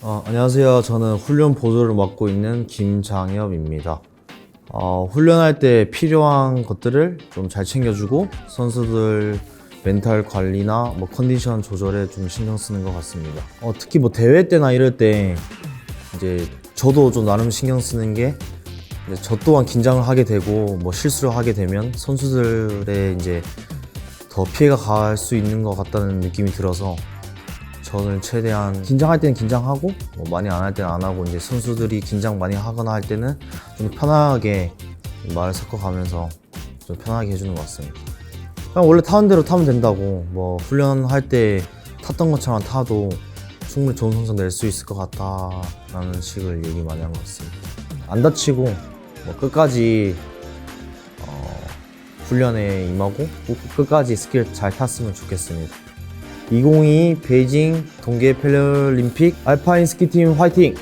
어, 안녕하세요. 저는 훈련 보조를 맡고 있는 김장엽입니다. 어, 훈련할 때 필요한 것들을 좀 잘 챙겨주고 선수들 멘탈 관리나 뭐 컨디션 조절에 좀 신경 쓰는 것 같습니다. 어, 특히 뭐 대회 때나 이럴 때 이제 저도 좀 나름 신경 쓰는 게 저 또한 긴장을 하게 되고 뭐 실수를 하게 되면 선수들의 이제 더 피해가 갈 수 있는 것 같다는 느낌이 들어서 저는 최대한 긴장할 때는 긴장하고 뭐 많이 안 할 때는 안 하고 이제 선수들이 긴장 많이 하거나 할 때는 좀 편하게 말을 섞어가면서 좀 편하게 해주는 것 같습니다. 그냥 원래 타는 대로 타면 된다고 뭐 훈련할 때 탔던 것처럼 타도 충분히 좋은 성적 낼 수 있을 것 같다라는 식을 얘기 많이 한 것 같습니다. 안 다치고 뭐 끝까지 어, 훈련에 임하고 꼭 끝까지 스킬 잘 탔으면 좋겠습니다. 2022 베이징 동계 패럴림픽 알파인 스키팀 화이팅!